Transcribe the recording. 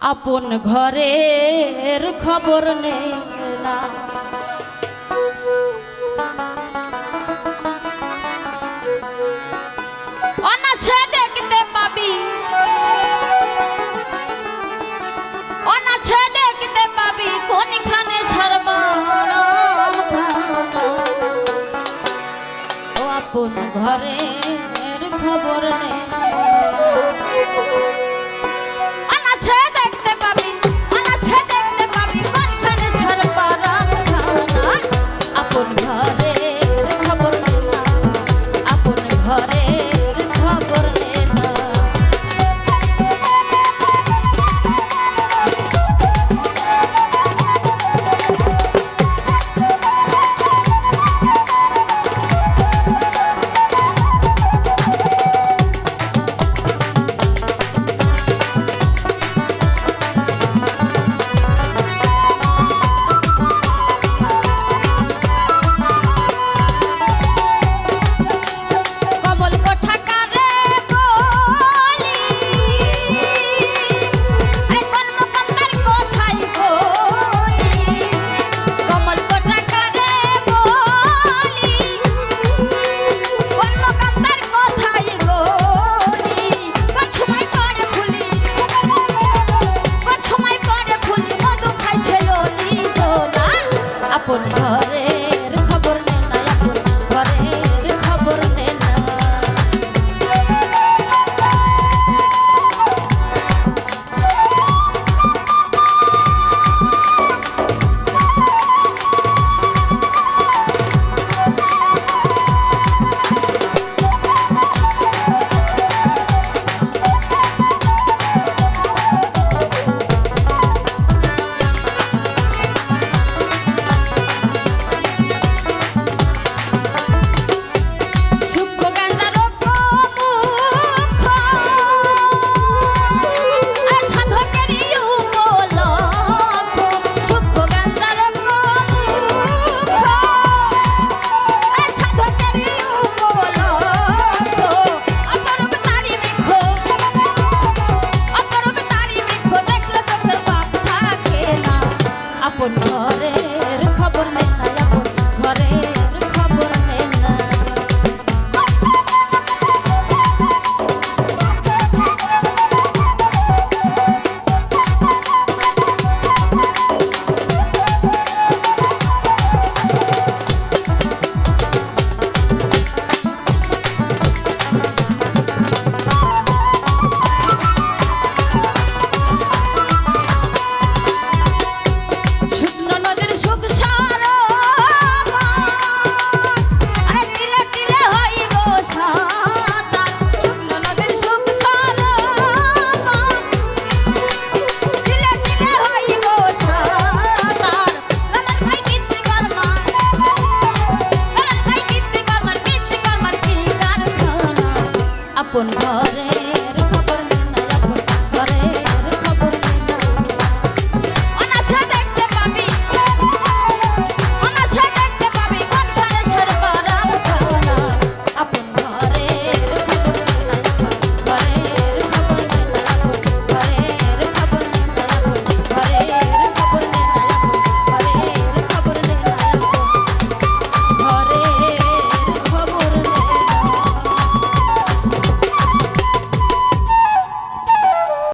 আপন ঘরের খবর নেই না। অনাসে দেখতে পাবি। অনাসে দেখতে পাবি, কোনখানে সর্বরম ও আপন ঘরের খবর নেই আপন ঘর